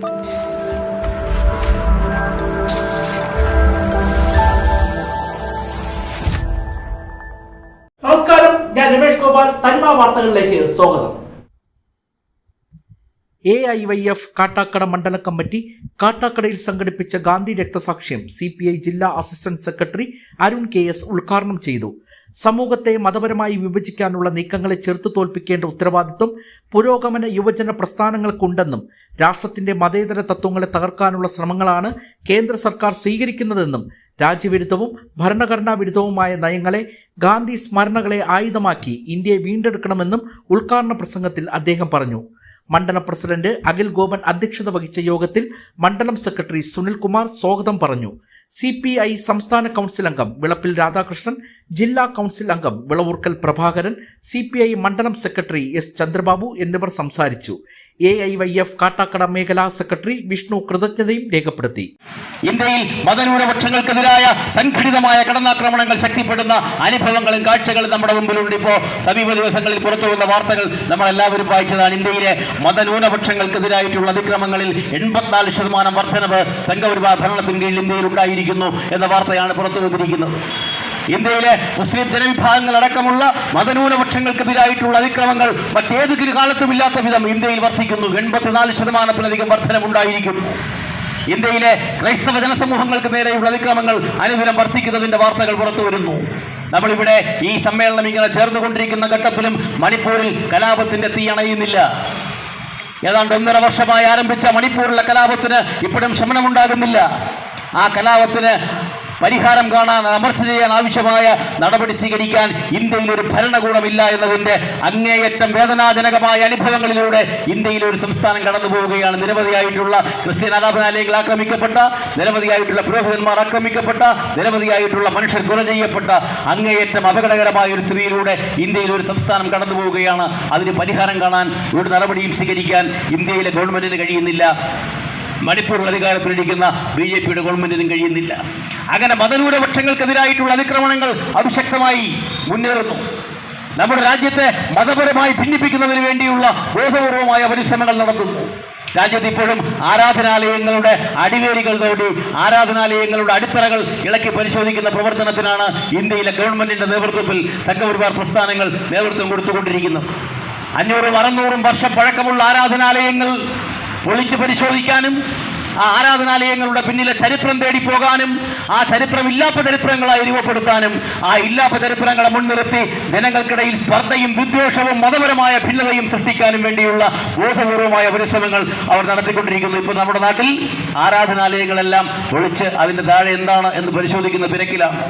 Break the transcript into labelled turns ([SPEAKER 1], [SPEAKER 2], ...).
[SPEAKER 1] നമസ്കാരം. ഞാൻ രമേഷ് ഗോപാൽ. തനിമ വാർത്തകളിലേക്ക് സ്വാഗതം. A I Y F Kattakada Mandala committee കാട്ടാക്കടയിൽ സംഘടിപ്പിച്ച ഗാന്ധി രക്തസാക്ഷ്യം സി പി ഐ ജില്ലാ assistant secretary Arun K S ഉദ്ഘാടനം ചെയ്തു. സമൂഹത്തെ മതപരമായി വിഭജിക്കാനുള്ള നീക്കങ്ങളെ ചെറുത്തു തോൽപ്പിക്കേണ്ട ഉത്തരവാദിത്വം പുരോഗമന യുവജന പ്രസ്ഥാനങ്ങൾക്കുണ്ടെന്നും രാഷ്ട്രത്തിന്റെ മതേതര തത്വങ്ങളെ തകർക്കാനുള്ള ശ്രമങ്ങളാണ് കേന്ദ്ര സർക്കാർ സ്വീകരിക്കുന്നതെന്നും രാജ്യവിരുദ്ധവും ഭരണഘടനാ വിരുദ്ധവുമായ നയങ്ങളെ ഗാന്ധി സ്മരണകളെ ആയുധമാക്കി ഇന്ത്യയെ വീണ്ടെടുക്കണമെന്നും ഉദ്ഘാടന പ്രസംഗത്തിൽ അദ്ദേഹം പറഞ്ഞു. മണ്ഡലം പ്രസിഡന്റ് അഖിൽ ഗോപൻ അധ്യക്ഷത വഹിച്ച യോഗത്തിൽ മണ്ഡലം സെക്രട്ടറി സുനിൽകുമാർ സ്വാഗതം പറഞ്ഞു. സി സംസ്ഥാന കൗൺസിൽ അംഗം വിളപ്പിൽ രാധാകൃഷ്ണൻ ജില്ലാ കൗൺസിൽ അംഗം Vilavoorkal Prabhakaran C P I മണ്ഡലം സെക്രട്ടറി എസ് ചന്ദ്രബാബു എന്നിവർ സംസാരിച്ചു. A I Y F Kattakada മേഖലാ സെക്രട്ടറി വിഷ്ണു കൃതജ്ഞതയും രേഖപ്പെടുത്തി.
[SPEAKER 2] ഇന്ത്യയിൽ മതന്യൂനപക്ഷങ്ങൾക്കെതിരായ സംഘടിതമായ കടന്നാക്രമണങ്ങൾ ശക്തിപ്പെടുന്ന അനുഭവങ്ങളും കാഴ്ചകളും നമ്മുടെ മുമ്പിലുണ്ട്. ഇപ്പോൾ സമീപ ദിവസങ്ങളിൽ പുറത്തു വന്ന വാർത്തകൾ നമ്മൾ എല്ലാവരും വായിച്ചതാണ്. ഇന്ത്യയിലെ മതന്യൂനപക്ഷങ്ങൾക്കെതിരായിട്ടുള്ള അതിക്രമങ്ങളിൽ എൺപത്തിനാല് ശതമാനം വർധനവ് സംഘപരിവാർ ഭരണത്തിന് കീഴിൽ ഇന്ത്യയിൽ ഉണ്ടായിരിക്കുന്നു എന്ന വാർത്തയാണ് പുറത്തു വന്നിരിക്കുന്നത്. ഇന്ത്യയിലെ മുസ്ലിം ജനവിഭാഗങ്ങൾ അടക്കമുള്ള മതന്യൂനപക്ഷങ്ങൾക്കെതിരായിട്ടുള്ള അതിക്രമങ്ങൾ മറ്റേത് കാലത്തും ഇല്ലാത്ത വിധം ഇന്ത്യയിൽ വർദ്ധിക്കുന്നു. എൺപത്തിനാല് ശതമാനത്തിലധികം വർധനമുണ്ടായിരിക്കും. ഇന്ത്യയിലെ ക്രൈസ്തവ ജനസമൂഹങ്ങൾക്ക് നേരെയുള്ള അതിക്രമങ്ങൾ അനുദിനം വർദ്ധിക്കുന്നതിന്റെ വാർത്തകൾ പുറത്തു വരുന്നു. നമ്മളിവിടെ ഈ സമ്മേളനം ഇങ്ങനെ ചേർന്നുകൊണ്ടിരിക്കുന്ന ഘട്ടത്തിലും മണിപ്പൂരിൽ കലാപത്തിന്റെ തീ അണയുന്നില്ല. ഏതാണ്ട് ഒന്നര വർഷമായി ആരംഭിച്ച മണിപ്പൂരിലെ കലാപത്തിന് ഇപ്പോഴും ശമനമുണ്ടാകുന്നില്ല. ആ കലാപത്തിന് പരിഹാരം കാണാൻ അമർച്ച ചെയ്യാൻ ആവശ്യമായ നടപടി സ്വീകരിക്കാൻ ഇന്ത്യയിൽ ഒരു ഭരണകൂടമില്ല എന്നതിന്റെ അങ്ങേയറ്റം വേദനാജനകമായ അനുഭവങ്ങളിലൂടെ ഇന്ത്യയിൽ ഒരു സംസ്ഥാനം കടന്നു പോവുകയാണ്. നിരവധിയായിട്ടുള്ള ക്രിസ്ത്യൻ ആരാധനാലയങ്ങൾ ആക്രമിക്കപ്പെട്ട നിരവധിയായിട്ടുള്ള പുരോഹിതന്മാർ ആക്രമിക്കപ്പെട്ട നിരവധിയായിട്ടുള്ള മനുഷ്യർ കൊല ചെയ്യപ്പെട്ട അങ്ങേയറ്റം അപകടകരമായ ഒരു സ്ഥിതിയിലൂടെ ഇന്ത്യയിൽ ഒരു സംസ്ഥാനം കടന്നു പോവുകയാണ്. അതിന് പരിഹാരം കാണാൻ ഒരു നടപടിയും സ്വീകരിക്കാൻ ഇന്ത്യയിലെ ഗവൺമെന്റിന് കഴിയുന്നില്ല. മണിപ്പൂർ അധികാരത്തിലിരിക്കുന്ന ബി ജെ പിയുടെ ഗവൺമെന്റിനും കഴിയുന്നില്ല. അങ്ങനെ മതന്യൂനപക്ഷങ്ങൾക്കെതിരായിട്ടുള്ള അതിക്രമണങ്ങൾ അതിശക്തമായി മുന്നേറുന്നു. നമ്മുടെ രാജ്യത്തെ മതപരമായി ഭിന്നിപ്പിക്കുന്നതിന് വേണ്ടിയുള്ള ബോധപൂർവമായ പരിശ്രമങ്ങൾ നടത്തുന്നു. രാജ്യത്ത് ഇപ്പോഴും ആരാധനാലയങ്ങളുടെ അടിവേലികൾ തോടി ആരാധനാലയങ്ങളുടെ അടിത്തറകൾ ഇളക്കി പരിശോധിക്കുന്ന പ്രവർത്തനത്തിനാണ് ഇന്ത്യയിലെ ഗവൺമെന്റിന്റെ നേതൃത്വത്തിൽ സംഘപരിവാർ പ്രസ്ഥാനങ്ങൾ നേതൃത്വം കൊടുത്തുകൊണ്ടിരിക്കുന്നത്. അഞ്ഞൂറും അറുന്നൂറും വർഷം പഴക്കമുള്ള ആരാധനാലയങ്ങൾ പൊളിച്ചു പരിശോധിക്കാനും ആ ആരാധനാലയങ്ങളുടെ പിന്നിലെ ചരിത്രം തേടി പോകാനും ആ ചരിത്രം ഇല്ലാത്ത ചരിത്രങ്ങളായി രൂപപ്പെടുത്താനും ആ ഇല്ലാത്ത ചരിത്രങ്ങളെ മുൻനിർത്തി ജനങ്ങൾക്കിടയിൽ സ്പർദ്ധയും വിദ്വേഷവും മതപരമായ ഭിന്നതയും സൃഷ്ടിക്കാനും വേണ്ടിയുള്ള ബോധപൂർവമായ പരിശ്രമങ്ങൾ അവർ നടത്തിക്കൊണ്ടിരിക്കുന്നു. ഇപ്പോൾ നമ്മുടെ നാട്ടിൽ ആരാധനാലയങ്ങളെല്ലാം പൊളിച്ച് അതിന്റെ താഴെ എന്താണ് എന്ന് പരിശോധിക്കുന്ന തിരക്കിലാണ്.